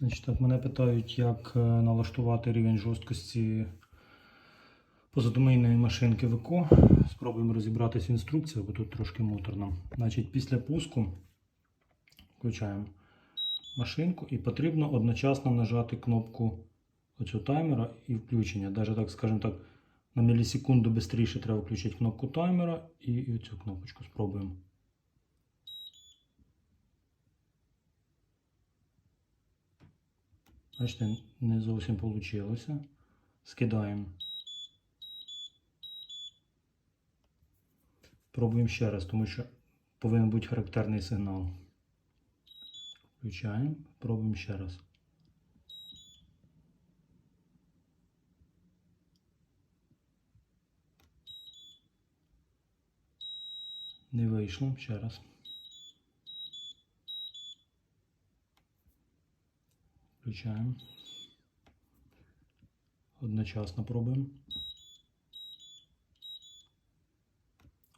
Значить, так, мене питають, як е, налаштувати рівень жорсткості позадомийної машинки ВКО. Спробуємо розібратися в інструкції, бо тут трошки муторно. Значить, після пуску включаємо машинку і потрібно одночасно нажати кнопку оцю таймера і включення. Даже так, скажімо так, на мілісекунду швидше треба включити кнопку таймера і, і цю кнопочку спробуємо. Бачите, не зовсім вийшло. Скидаємо. Пробуємо ще раз, тому що повинен бути характерний сигнал. Включаємо, пробуємо ще раз. Не вийшло, ще раз. Включаємо. Одночасно пробуємо.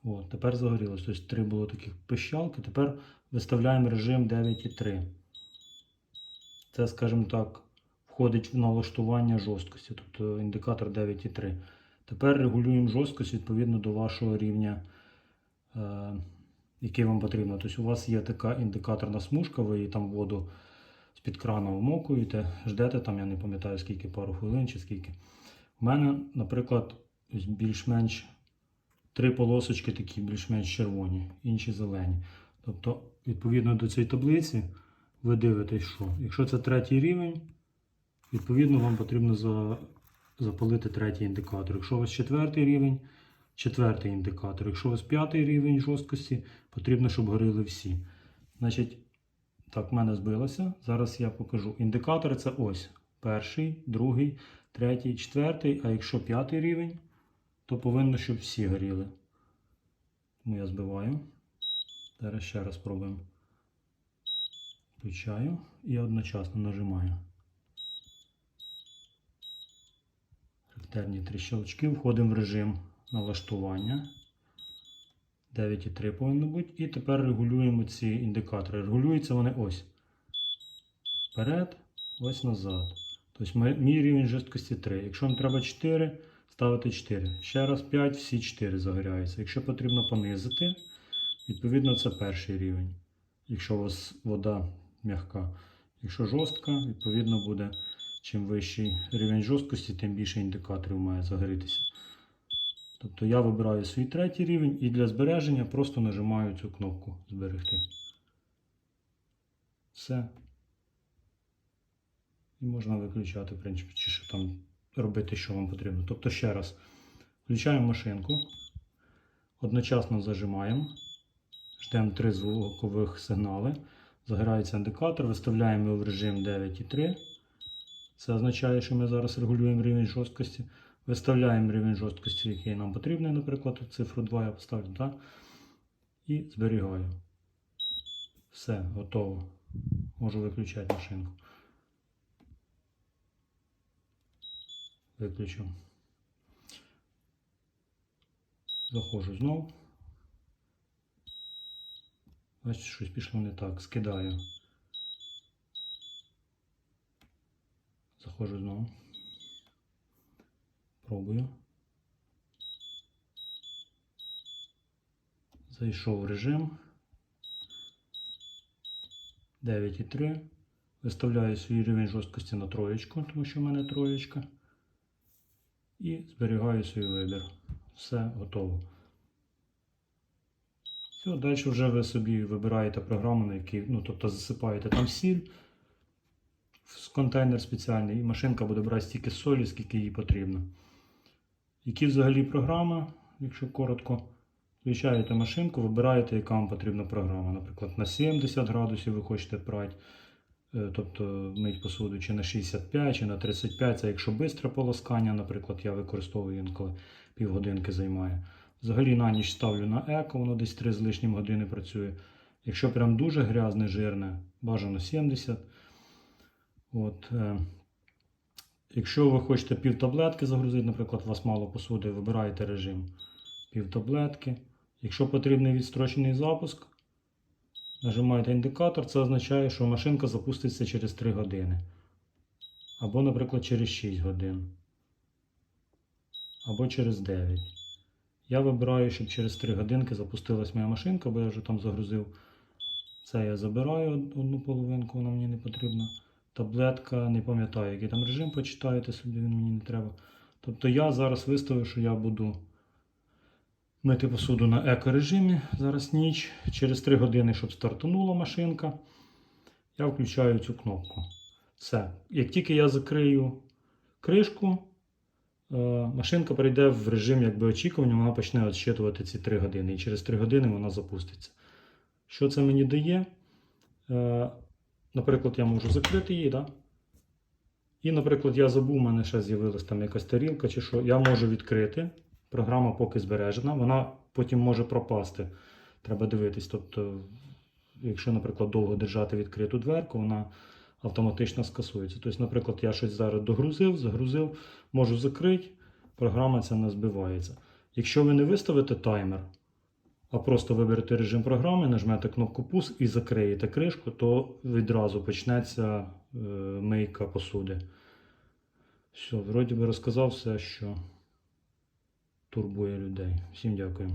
О, тепер загорілось. Тобто три було таких пищалки. Тепер виставляємо режим 9.3. Це, скажімо так, входить в налаштування жорсткості, тобто індикатор 9.3. Тепер регулюємо жорсткость відповідно до вашого рівня, е, який вам потрібно. Тобто у вас є така індикаторна смужка, ви її там воду з-під крана вмокуєте, ждете там, я не пам'ятаю скільки, пару хвилин чи скільки. У мене, наприклад, більш-менш три полосочки такі більш-менш червоні, інші зелені. Тобто, відповідно до цієї таблиці, ви дивитесь, що якщо це третій рівень, відповідно вам потрібно за, запалити третій індикатор. Якщо у вас четвертий рівень, четвертий індикатор. Якщо у вас п'ятий рівень жорсткості, потрібно, щоб горіли всі. Значить, так, в мене збилося. Зараз я покажу. Індикатори це ось перший, другий, третій, четвертий. А якщо п'ятий рівень, то повинно, щоб всі горіли. Тому я збиваю. Зараз ще раз спробуємо. Включаю і одночасно нажимаю. Характерні три щелчки. Входимо в режим налаштування. 9,3 повинно бути. І тепер регулюємо ці індикатори. Регулюються вони ось. Вперед, ось назад. Тобто мій рівень жорсткості 3. Якщо вам треба 4, ставити 4. Ще раз 5, всі 4 загоряються. Якщо потрібно понизити, відповідно це перший рівень. Якщо у вас вода м'яка. Якщо жорстка, відповідно буде чим вищий рівень жорсткості, тим більше індикаторів має загорітися. Тобто я вибираю свій третій рівень і для збереження просто нажимаю цю кнопку зберегти. Все. І можна виключати, в принципі, чи що там робити, що вам потрібно. Тобто ще раз, включаємо машинку, одночасно зажимаємо, ждемо три звукових сигнали, загорається індикатор, виставляємо його в режим 9,3. Це означає, що ми зараз регулюємо рівень жорсткості. Виставляємо рівень жорсткості, який нам потрібний, наприклад, цифру 2 я поставлю, так? І зберігаю. Все, готово. Можу виключати машинку. Виключу. Заходжу знову. Бачите, щось пішло не так. Скидаю. Заходжу знову. Пробую. Зайшов в режим. 9,3. Виставляю свій рівень жорсткості на троєчку, тому що в мене троєчка. І зберігаю свій вибір. Все готово. Все, далі вже ви собі вибираєте програму, на якій, ну, тобто засипаєте там сіль в контейнер спеціальний, і машинка буде брати стільки солі, скільки їй потрібно. Які взагалі програми, якщо коротко, включаєте машинку, вибираєте, яка вам потрібна програма. Наприклад, на 70 градусів ви хочете прати, е, тобто мить посуду, чи на 65, чи на 35. Це якщо швидке полоскання, наприклад, я використовую інколи півгодинки займає. Взагалі на ніч ставлю на еко, воно десь 3 з лишнім години працює. Якщо прям дуже грязне, жирне, бажано 70. От, е, Якщо ви хочете пів таблетки загрузити, наприклад, у вас мало посуди, вибираєте режим пів таблетки. Якщо потрібний відстрочений запуск, Нажимаєте індикатор, це означає, що машинка запуститься через 3 години. Або, наприклад, через 6 годин. Або через 9. Я вибираю, щоб через 3 годинки запустилась моя машинка, бо я вже там загрузив. Це я забираю одну половинку, вона мені не потрібна. Таблетка, не пам'ятаю, який там режим, почитайте собі, він мені не треба. Тобто я зараз виставив, що я буду мити посуду на еко-режимі. Зараз ніч. Через 3 години, щоб стартанула машинка, я включаю цю кнопку. Все. Як тільки я закрию кришку, е, машинка перейде в режим якби, очікування, вона почне відсчитувати ці 3 години. І через 3 години вона запуститься. Що це мені дає? Наприклад, я можу закрити її, да? І, наприклад, я забув, у мене ще з'явилась там якась тарілка чи що. Я можу відкрити. Програма поки збережена, вона потім може пропасти. Треба дивитись. Тобто, якщо, наприклад, довго держати відкриту дверку, вона автоматично скасується. Тобто, наприклад, я щось зараз догрузив, загрузив, можу закрити, програма ця не збивається. Якщо ви не виставите таймер, а просто виберете режим програми, нажмете кнопку пуск і закриєте кришку, то відразу почнеться е, мийка посуди. Все, вроді би розказав все, що турбує людей. Всім дякую.